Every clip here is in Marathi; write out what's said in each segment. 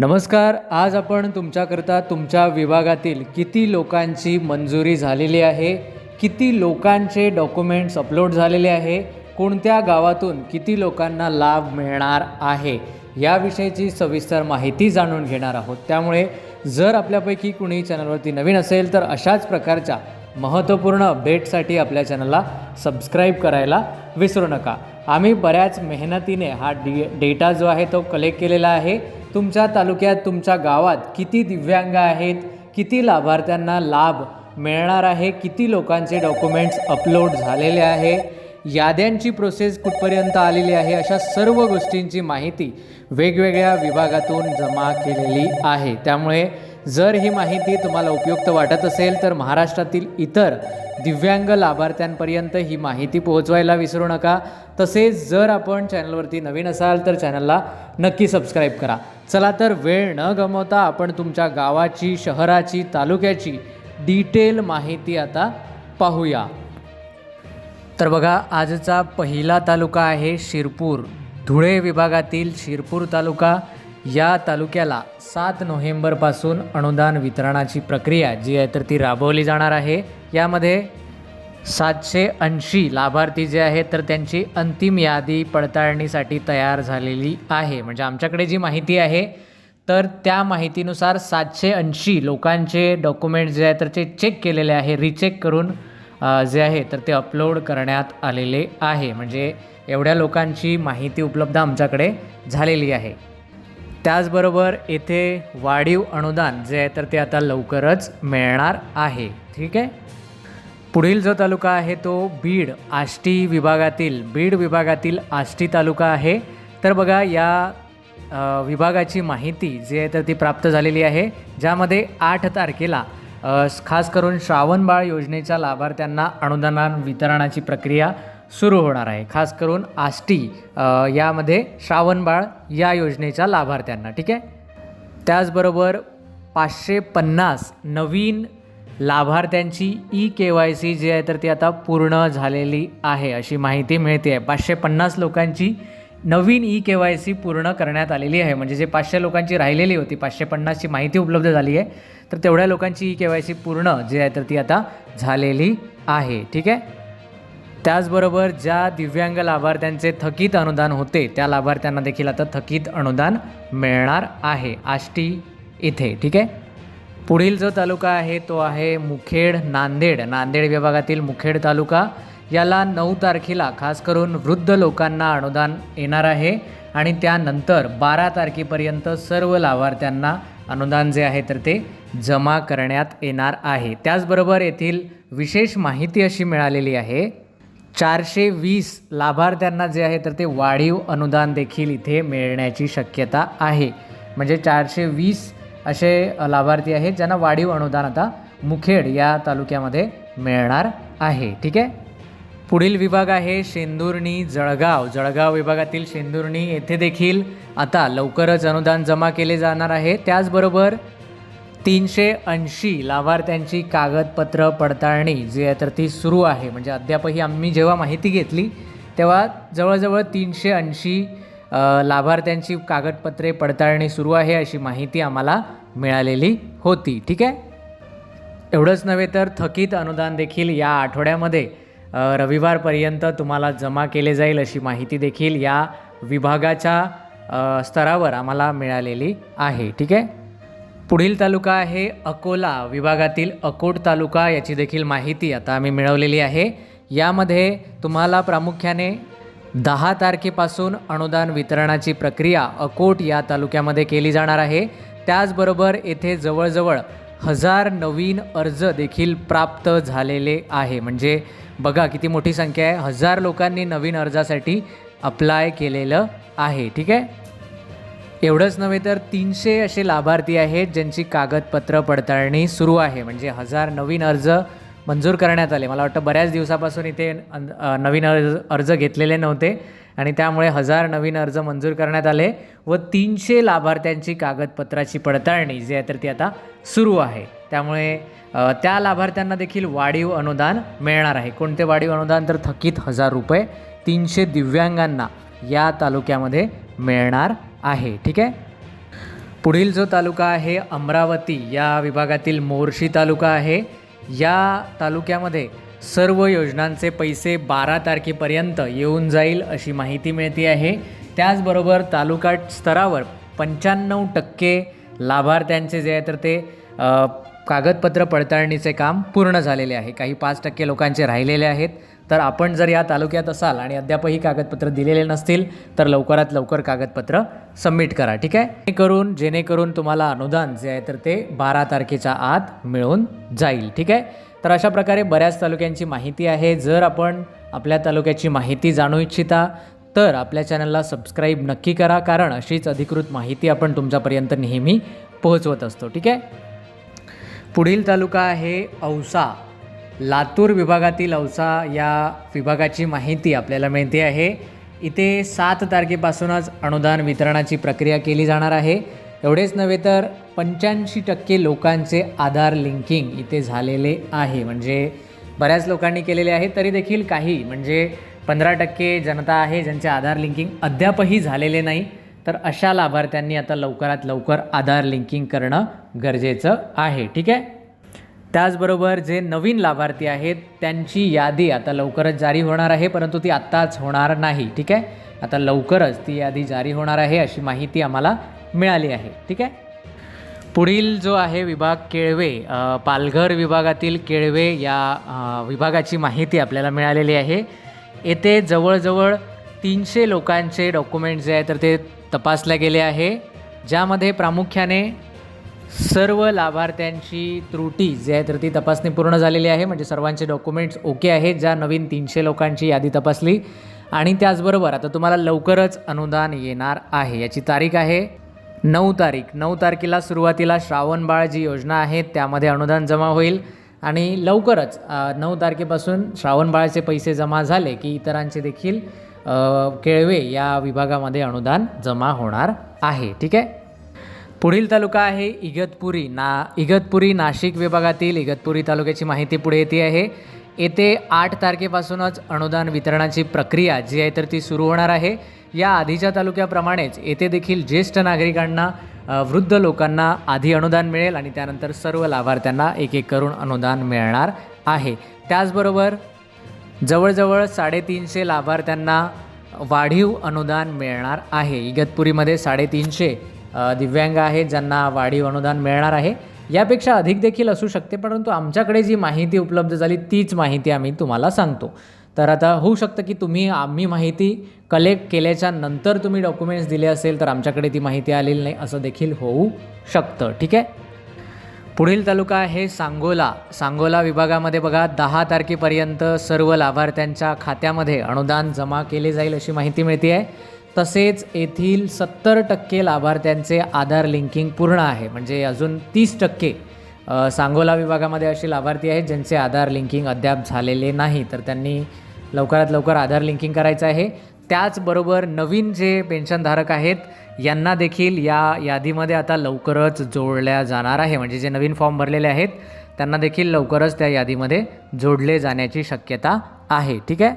नमस्कार आज आपण तुमच्याकरता तुमच्या विभागातील किती लोकांची मंजुरी झालेली आहे किती लोकांचे डॉक्युमेंट्स अपलोड झालेले आहे कोणत्या गावातून किती लोकांना लाभ मिळणार आहे याविषयीची सविस्तर माहिती जाणून घेणार आहोत. त्यामुळे जर आपल्यापैकी कुणी चॅनलवरती नवीन असेल तर अशाच प्रकारच्या महत्त्वपूर्ण अपडेटसाठी आपल्या चॅनलला सबस्क्राईब करायला विसरू नका. आम्ही बऱ्याच मेहनतीने हा डी डेटा जो आहे तो कलेक्ट केलेला आहे. तुमच्या तालुक्यात तुमच्या गावात किती दिव्यांग आहेत किती लाभार्थ्यांना लाभ मिळणार आहे किती लोकांचे डॉक्युमेंट्स अपलोड झालेले आहे याद्यांची प्रोसेस कुठपर्यंत आलेली आहे अशा सर्व गोष्टींची माहिती वेगवेगळ्या विभागातून जमा केलेली आहे. त्यामुळे जर ही माहिती तुम्हाला उपयुक्त वाटत असेल तर महाराष्ट्रातील इतर दिव्यांग लाभार्थ्यांपर्यंत ही माहिती पोहोचवायला विसरू नका. तसेच जर आपण चॅनलवरती नवीन असाल तर चॅनलला नक्की सबस्क्राईब करा. चला तर वेळ न गमवता आपण तुमच्या गावाची शहराची तालुक्याची डिटेल माहिती आता पाहूया. तर बघा आजचा पहिला तालुका आहे शिरपूर. धुळे विभागातील शिरपूर तालुका. या तालुक्याला सात नोव्हेंबरपासून अनुदान वितरणाची प्रक्रिया जी आहे तर ती राबवली जाणार आहे. यामध्ये सातशे ऐंशी लाभार्थी जे आहेत तर त्यांची अंतिम यादी पडताळणीसाठी तयार झालेली आहे. म्हणजे आमच्याकडे जी माहिती आहे तर त्या माहितीनुसार सातशे ऐंशी लोकांचे डॉक्युमेंट जे आहे तर ते चेक केलेले आहे रिचेक करून जे आहे तर ते अपलोड करण्यात आलेले आहे. म्हणजे एवढ्या लोकांची माहिती उपलब्ध आमच्याकडे झालेली आहे. त्याचबरोबर येथे वाढीव अनुदान जे आहे तर ते आता लवकरच मिळणार आहे. ठीक आहे? पुढील जो तालुका आहे तो बीड आष्टी विभागातील बीड विभागातील आष्टी तालुका आहे. तर बघा या विभागाची माहिती जी आहे तर ती प्राप्त झालेली आहे ज्यामध्ये आठ तारखेला खास करून श्रावणबाळ योजनेच्या लाभार्थ्यांना अनुदान वितरणाची प्रक्रिया सुरू होणार आहे. खास करून आष्टी यामध्ये श्रावणबाळ या योजनेच्या लाभार्थ्यांना ठीक आहे? त्याचबरोबर पाचशे पन्नास नवीन लाभार्थ्यांची ई के वाय सी जी आहे तर ती आता पूर्ण झालेली आहे अशी माहिती मिळते आहे पाचशे पन्नास लोकांची नवीन ई के वाय सी पूर्ण करण्यात आलेली आहे. म्हणजे जे पाचशे लोकांची राहिलेली होती पाचशे पन्नासची माहिती उपलब्ध झाली आहे तर तेवढ्या लोकांची ई के वाय सी पूर्ण जी आहे तर ती आता झालेली आहे ठीक आहे? त्याचबरोबर ज्या दिव्यांग लाभार्थ्यांचे थकीत अनुदान होते त्या लाभार्थ्यांना देखील आता थकीत अनुदान मिळणार आहे. आष्टी इथे ठीक आहे? पुढील जो तालुका आहे तो आहे मुखेड नांदेड. नांदेड विभागातील मुखेड तालुका. याला नऊ तारखेला खास करून वृद्ध लोकांना अनुदान येणार आहे आणि त्यानंतर बारा तारखेपर्यंत सर्व लाभार्थ्यांना अनुदान जे आहे तर ते जमा करण्यात येणार आहे. त्याचबरोबर येथील विशेष माहिती अशी मिळालेली आहे चारशे वीस लाभार्थ्यांना जे आहे तर ते वाढीव अनुदान देखील इथे मिळण्याची शक्यता आहे. म्हणजे चारशे वीस असे लाभार्थी आहेत ज्यांना वाढीव अनुदान आता मुखेड या तालुक्यामध्ये मिळणार आहे. ठीक आहे? पुढील विभाग आहे शेंदुर्णी जळगाव. जळगाव विभागातील शेंदुर्णी येथे देखील आता लवकरच अनुदान जमा केले जाणार आहे. त्याचबरोबर तीनशे ऐंशी लाभार्थ्यांची कागदपत्र पडताळणी जी आहे तर ती सुरू आहे. म्हणजे अद्यापही आम्ही जेव्हा माहिती घेतली तेव्हा जवळजवळ तीनशे ऐंशी लाभार्थ्यांची कागदपत्रे पडताळणी सुरू आहे अशी माहिती आम्हाला मिळालेली होती. ठीक आहे? एवढंच नव्हे तर थकीत अनुदान देखील या आठवड्यामध्ये रविवारपर्यंत तुम्हाला जमा केले जाईल अशी माहिती देखील या विभागाच्या स्तरावर आम्हाला मिळालेली आहे. ठीक आहे? पुढील तालुका आहे अकोला. विभागातील अकोट तालुका याची देखील माहिती आता आम्ही मिळवलेली आहे. यामध्ये तुम्हाला प्रामुख्याने दहा तारखेपासून अनुदान वितरणाची प्रक्रिया अकोट या तालुक्यामध्ये केली जाणार आहे. त्याचबरोबर येथे जवळजवळ हजार नवीन अर्ज देखील प्राप्त झालेले आहे. म्हणजे बघा किती मोठी संख्या आहे. हजार लोकांनी नवीन अर्जासाठी अप्लाय केलेलं आहे. ठीक आहे? एवढंच नव्हे तर तीनशे असे लाभार्थी आहेत ज्यांची कागदपत्र पडताळणी सुरू आहे. म्हणजे हजार नवीन अर्ज मंजूर करण्यात आले. मला वाटतं बऱ्याच दिवसापासून इथे नवीन अर्ज अर्ज घेतलेले नव्हते आणि त्यामुळे हजार नवीन अर्ज मंजूर करण्यात आले व तीनशे लाभार्थ्यांची कागदपत्राची पडताळणी जी आहे तर ती आता सुरू आहे. त्यामुळे त्या लाभार्थ्यांना देखील वाढीव अनुदान मिळणार आहे. कोणते वाढीव अनुदान? तर थकीत हजार रुपये तीनशे दिव्यांगांना या तालुक्यामध्ये मिळणार आहे ठीक आहे? पुढील जो तालुका आहे अमरावती या विभागातील मोर्शी तालुका आहे. या तालुक्यामध्ये सर्व योजनांचे पैसे बारा तारखेपर्यंत येऊन जाईल अशी माहिती मिळते आहे. त्याचबरोबर तालुका स्तरावर पंच्याण्णव टक्के लाभार्थ्यांचे जे आहे तर ते कागदपत्र पडताळणीचे काम पूर्ण झालेले आहे. काही पाच टक्के लोकांचे राहिलेले आहेत. तर आपण जर या तालुक्यात असाल आणि अद्यापही कागदपत्र दिलेले नसतील तर लवकरात लवकर कागदपत्र सबमिट करा ठीक आहे? जेणेकरून जेणेकरून तुम्हाला अनुदान जे आहे तर ते बारा तारखेच्या आत मिळून जाईल ठीक आहे? तर अशा प्रकारे बऱ्याच तालुक्यांची माहिती आहे. जर आपण आपल्या तालुक्याची माहिती जाणू इच्छिता तर आपल्या चॅनलला सबस्क्राईब नक्की करा कारण अशीच अधिकृत माहिती आपण तुमच्यापर्यंत नेहमी पोहोचवत असतो ठीक आहे? पुढील तालुका आहे औसा. लातूर विभागातील औसा या विभागाची माहिती आपल्याला मिळते आहे. इथे सात तारखेपासूनच अनुदान वितरणाची प्रक्रिया केली जाणार आहे. एवढेच नव्हे तर पंच्याऐंशी टक्के लोकांचे आधार लिंकिंग इथे झालेले आहे. म्हणजे बऱ्याच लोकांनी केलेले आहे. तरी देखील काही म्हणजे पंधरा टक्के जनता आहे ज्यांचे आधार लिंकिंग अद्यापही झालेले नाही. तर अशा लाभार्थ्यांनी आता लवकरात लवकर आधार लिंकिंग करणं गरजेचं आहे. ठीक आहे? त्याचबरोबर जे नवीन लाभार्थी आहेत त्यांची यादी आता लवकरच जारी होणार आहे परंतु ती आत्ताच होणार नाही ठीक आहे? आता लवकरच ती यादी जारी होणार आहे अशी माहिती आम्हाला मिळाली आहे ठीक आहे? पुढील जो आहे विभाग केळवे पालघर विभागातील केळवे या विभागाची माहिती आपल्याला मिळालेली आहे. येथे जवळजवळ तीनशे लोकांचे डॉक्युमेंट जे आहे तर ते तपासले गेले आहे ज्यामध्ये प्रामुख्याने सर्व लाभार्थ्यांची त्रुटी जी आहे तर ती तपासणी पूर्ण झालेली आहे. म्हणजे सर्वांचे डॉक्युमेंट्स ओके आहेत ज्या नवीन तीनशे लोकांची यादी तपासली. आणि त्याचबरोबर आता तुम्हाला लवकरच अनुदान येणार आहे. याची तारीख आहे नऊ तारीख. नऊ तारखेला सुरुवातीला श्रावणबाळ जी योजना आहे त्यामध्ये अनुदान जमा होईल. आणि लवकरच नऊ तारखेपासून श्रावणबाळाचे पैसे जमा झाले की इतरांचे देखील केळवे या विभागामध्ये अनुदान जमा होणार आहे. ठीक आहे? पुढील तालुका आहे इगतपुरी ना इगतपुरी नाशिक विभागातील इगतपुरी तालुक्याची माहिती पुढे येते आहे. येथे आठ तारखेपासूनच अनुदान वितरणाची प्रक्रिया जी आहे तर ती सुरू होणार आहे. या आधीच्या तालुक्याप्रमाणेच येथे देखील ज्येष्ठ नागरिकांना वृद्ध लोकांना आधी अनुदान मिळेल आणि त्यानंतर सर्व लाभार्थ्यांना एक एक करून अनुदान मिळणार आहे. त्याचबरोबर जवळजवळ साडेतीनशे लाभार्थ्यांना वाढीव अनुदान मिळणार आहे. इगतपुरीमध्ये साडेतीनशे दिव्यांग आहेत ज्यांना वाढीव अनुदान मिळणार आहे. यापेक्षा अधिक देखील असू शकते परंतु आमच्याकडे जी माहिती उपलब्ध झाली तीच माहिती आम्ही तुम्हाला सांगतो. तर आता होऊ शकतं की तुम्ही आम्ही माहिती कलेक्ट केल्याच्यानंतर तुम्ही डॉक्युमेंट्स दिले असेल तर आमच्याकडे ती माहिती आलेली नाही असं देखील होऊ शकतं ठीक आहे? पुढील तालुका आहे सांगोला. सांगोला विभागामध्ये बघा दहा तारखेपर्यंत सर्व लाभार्थ्यांच्या खात्यामध्ये अनुदान जमा केले जाईल अशी माहिती मिळते आहे तसेच येथील सत्तर टक्के लाभार्थ्यांचे आधार लिंकिंग पूर्ण आहे. म्हणजे अजून तीस टक्के सांगोला विभागामध्ये असे लाभार्थी आहेत ज्यांचे आधार लिंकिंग अद्याप झालेले नाही. तर त्यांनी लवकरात लवकर आधार लिंकिंग करायचं आहे. त्याचबरोबर नवीन जे पेन्शनधारक आहेत यांना देखील या यादीमध्ये आता लवकरच जोडल्या जाणार आहे. म्हणजे जे नवीन फॉर्म भरलेले आहेत त्यांना देखील लवकरच त्या यादीमध्ये जोडले जाण्याची शक्यता आहे. ठीक आहे?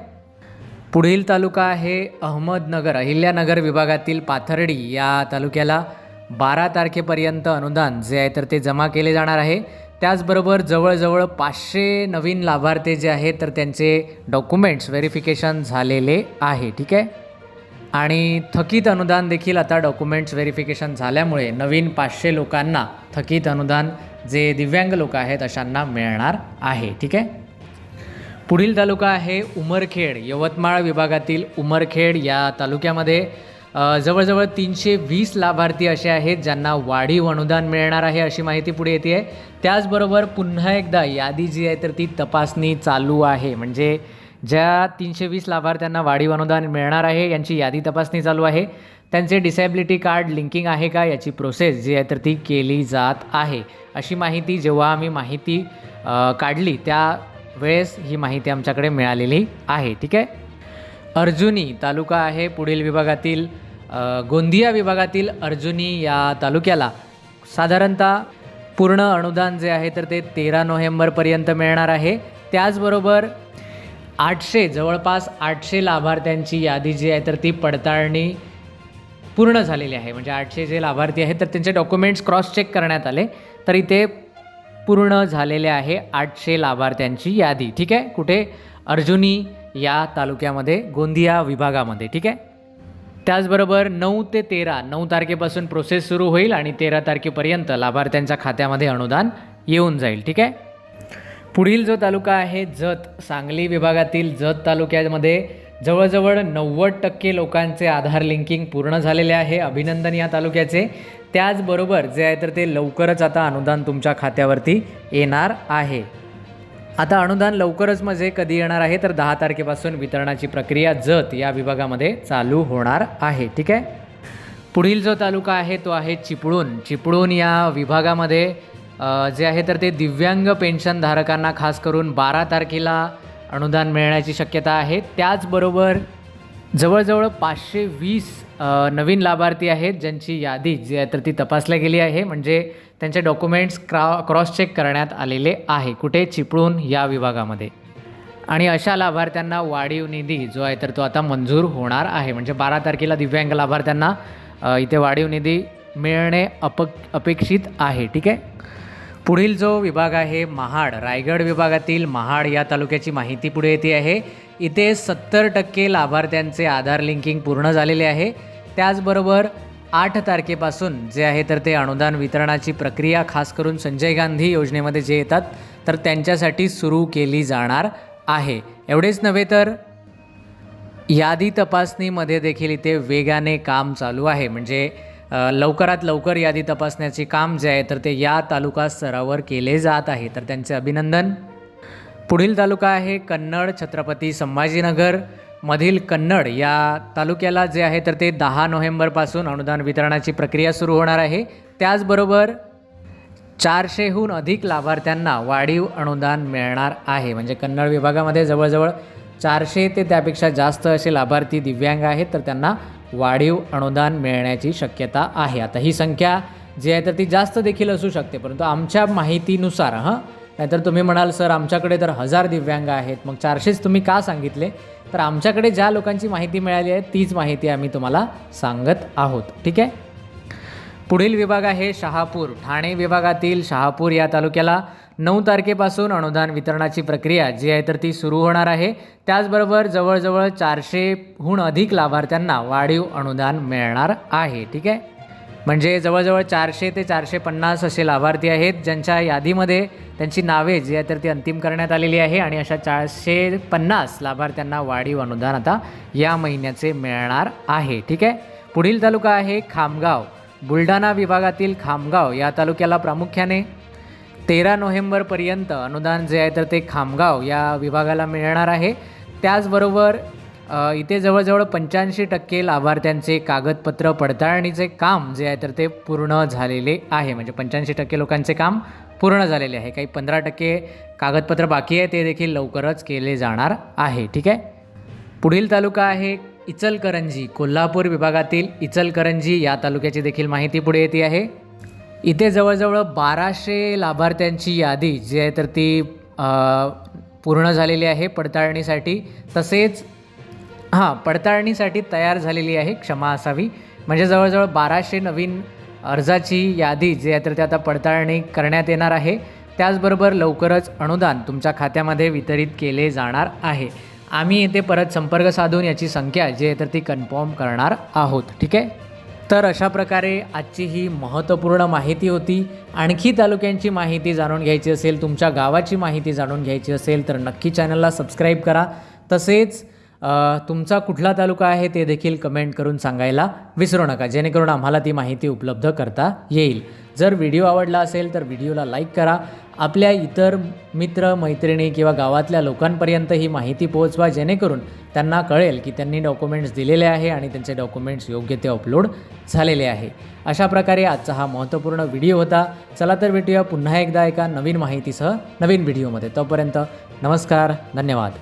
पुढील तालुका आहे अहमदनगर अहिल्यानगर विभागातील पाथर्डी या तालुक्याला बारा तारखेपर्यंत अनुदान जे आहे तर ते जमा केले जाणार आहे. त्याचबरोबर जवळजवळ पाचशे नवीन लाभार्थी जे आहेत तर त्यांचे डॉक्युमेंट्स व्हेरिफिकेशन झालेले आहे ठीक आहे? आणि थकीत अनुदान देखील आता डॉक्युमेंट्स व्हेरिफिकेशन झाल्यामुळे नवीन पाचशे लोकांना थकीत अनुदान जे दिव्यांग लोक आहेत अशांना मिळणार आहे ठीक आहे? पुढील तालुका आहे उमरखेड यवतमाळ विभागातील उमरखेड या तालुक्यामध्ये. जवळजवळ तीनशे वीस लाभार्थी असे आहेत ज्यांना वाढीव अनुदान मिळणार आहे अशी माहिती पुढे येते आहे त्याचबरोबर पुन्हा एकदा यादी जी आहे तर ती तपासणी चालू आहे. म्हणजे ज्या तीनशे वीस लाभार्थ्यांना वाढीव अनुदान मिळणार आहे यांची यादी तपासणी चालू आहे. त्यांचे डिसेबिलिटी कार्ड लिंकिंग आहे का याची प्रोसेस जी आहे तर ती केली जात आहे. अशी माहिती जेव्हा आम्ही माहिती काढली त्या वेळेस ही माहिती आमच्याकडे मिळालेली आहे ठीक आहे? अर्जुनी तालुका आहे पुढील विभागातील गोंदिया विभागातील अर्जुनी या तालुक्याला. साधारणतः पूर्ण अनुदान जे आहे तर ते तेरा नोव्हेंबरपर्यंत मिळणार आहे. त्याचबरोबर आठशे जवळपास आठशे लाभार्थ्यांची यादी जी आहे तर ती पडताळणी पूर्ण झालेली आहे. म्हणजे आठशे जे लाभार्थी आहेत तर त्यांचे डॉक्युमेंट्स क्रॉस चेक करण्यात आले. तर इथे पूर्ण झालेले आहे आठशे लाभार्थ्यांची यादी ठीक आहे? कुठे? अर्जुनी या तालुक्यामध्ये गोंदिया विभागामध्ये ठीक आहे? त्याचबरोबर नऊ ते तेरा नऊ तारखेपासून प्रोसेस सुरू होईल आणि तेरा तारखेपर्यंत लाभार्थ्यांच्या खात्यामध्ये अनुदान येऊन जाईल ठीक आहे? पुढील जो तालुका आहे जत सांगली विभागातील जत तालुक्यामध्ये जवळजवळ नव्वद टक्के लोकांचे आधार लिंकिंग पूर्ण झालेले आहे अभिनंदन या तालुक्याचे. त्याचबरोबर जे आहे तर ते लवकरच आता अनुदान तुमच्या खात्यावरती येणार आहे. आता अनुदान लवकरच म्हणजे कधी येणार आहे? तर दहा तारखेपासून वितरणाची प्रक्रिया जत या विभागामध्ये चालू होणार आहे. ठीक आहे? पुढील जो तालुका आहे तो आहे चिपळूण. चिपळूण या विभागामध्ये जे आहे तर ते दिव्यांग पेन्शनधारकांना खास करून बारा तारखेला अनुदान मिळण्याची शक्यता आहे. त्याचबरोबर जवळजवळ पाचशे वीस नवीन लाभार्थी आहेत ज्यांची यादी जी आहे तर ती तपासल्या गेली आहे. म्हणजे त्यांचे डॉक्युमेंट्स क्रा क्रॉस चेक करण्यात आलेले आहे. कुठे चिपळूण या विभागामध्ये. आणि अशा लाभार्थ्यांना वाढीव निधी जो आहे तर तो आता मंजूर होणार आहे. म्हणजे बारा तारखेला दिव्यांग लाभार्थ्यांना इथे वाढीव निधी मिळणे अप अपेक्षित आहे. ठीक आहे? पुढील जो विभाग आहे महाड रायगड विभागातील महाड या तालुक्याची माहिती पुढे येते आहे. इथे सत्तर टक्के लाभार्थ्यांचे आधार लिंकिंग पूर्ण झालेले आहे. त्याचबरोबर आठ तारखेपासून जे आहे तर ते अनुदान वितरणाची प्रक्रिया खास करून संजय गांधी योजनेमध्ये जे येतात तर त्यांच्यासाठी सुरू केली जाणार आहे. एवढेच नव्हे तर यादी तपासणीमध्ये देखील इथे वेगाने काम चालू आहे. म्हणजे लवकरात लवकर यादी तपासण्याचे काम जे आहे तर ते या तालुका स्तरावर केले जात आहे. तर त्यांचे अभिनंदन. पुढील तालुका आहे कन्नड छत्रपती संभाजीनगर. मधील कन्नड या तालुक्याला जे आहे तर ते दहा नोव्हेंबरपासून अनुदान वितरणाची प्रक्रिया सुरू होणार आहे. त्याचबरोबर चारशेहून अधिक लाभार्थ्यांना वाढीव अनुदान मिळणार आहे. म्हणजे कन्नड विभागामध्ये जवळजवळ चारशे ते त्यापेक्षा जास्त असे लाभार्थी दिव्यांग आहेत. तर त्यांना वाढीव अनुदान मिळण्याची शक्यता आहे. आता ही संख्या जी आहे तर ती जास्त देखील असू शकते परंतु आमच्या माहितीनुसार हां? नाहीतर तुम्ही म्हणाल सर आमच्याकडे तर हजार दिव्यांग आहेत. मग चारशेच तुम्ही का सांगितले? तर आमच्याकडे ज्या लोकांची माहिती मिळाली आहे तीच माहिती आम्ही तुम्हाला सांगत आहोत. ठीक आहे? पुढील विभाग आहे शहापूर. ठाणे विभागातील शहापूर या तालुक्याला नऊ तारखेपासून अनुदान वितरणाची प्रक्रिया जी आहे तर ती सुरू होणार आहे. त्याचबरोबर जवळजवळ चारशेहून अधिक लाभार्थ्यांना वाढीव अनुदान मिळणार आहे. ठीक आहे? म्हणजे जवळजवळ चारशे ते चारशे पन्नास असे लाभार्थी आहेत ज्यांच्या यादीमध्ये त्यांची नावे जी आहे तर ती अंतिम करण्यात आलेली आहे आणि अशा चारशे पन्नास लाभार्थ्यांना वाढीव अनुदान आता या महिन्याचे मिळणार आहे. ठीक आहे? पुढील तालुका आहे खामगाव. बुलढाणा विभागातील खामगाव या तालुक्याला प्रामुख्याने तेरा नोव्हेंबरपर्यंत अनुदान जे आहे तर ते खामगाव या विभागाला मिळणार आहे. त्याचबरोबर इथे जवळजवळ पंच्याऐंशी टक्के लाभार्थ्यांचे कागदपत्र पडताळणीचे काम जे आहे तर ते पूर्ण झालेले आहे. म्हणजे पंच्याऐंशी टक्के लोकांचे काम पूर्ण झालेले आहे. काही पंधरा टक्के कागदपत्र बाकी आहे ते देखील लवकरच केले जाणार आहे. ठीक आहे? पुढील तालुका आहे इचलकरंजी कोल्हापूर विभागातील इचलकरंजी या तालुक्याची देखील माहिती पुढे येते आहे. इथे जवळजवळ बाराशे लाभार्थ्यांची यादी जी आहे तर ती पूर्ण झालेली आहे पडताळणीसाठी. तसेच हां पडताळणीसाठी तयार झालेली आहे क्षमा असावी. म्हणजे जवळजवळ बाराशे नवीन अर्जाची यादी जी आहे तर ते आता पडताळणी करण्यात येणार आहे. त्याचबरोबर लवकरच अनुदान तुमच्या खात्यामध्ये वितरित केले जाणार आहे. आम्ही येथे परत संपर्क साधून याची संख्या जी आहे तर ती कन्फर्म करणार आहोत ठीक आहे? तर अशा प्रकारे आजची ही महत्त्वपूर्ण माहिती होती. आणखी तालुक्यांची माहिती जाणून घ्यायची असेल तुमच्या गावाची माहिती जाणून घ्यायची असेल तर नक्की चॅनलला सबस्क्राईब करा. तसेच तुमचा कुठला तालुका आहे ते देखील कमेंट करून सांगायला विसरू नका. जेणेकरून आम्हाला ती माहिती उपलब्ध करता येईल. जर व्हिडिओ आवडला असेल तर व्हिडिओला लाईक करा. आपल्या इतर मित्र मैत्रिणी किंवा गावातल्या लोकांपर्यंत ही माहिती पोहोचवा जेणेकरून त्यांना कळेल की त्यांनी डॉक्युमेंट्स दिलेले आहे आणि त्यांचे डॉक्युमेंट्स योग्य ते अपलोड झालेले आहे. अशा प्रकारे आजचा हा महत्त्वपूर्ण व्हिडिओ होता. चला तर भेटूया पुन्हा एकदा एका नवीन माहितीसह नवीन व्हिडिओमध्ये तोपर्यंत नमस्कार धन्यवाद.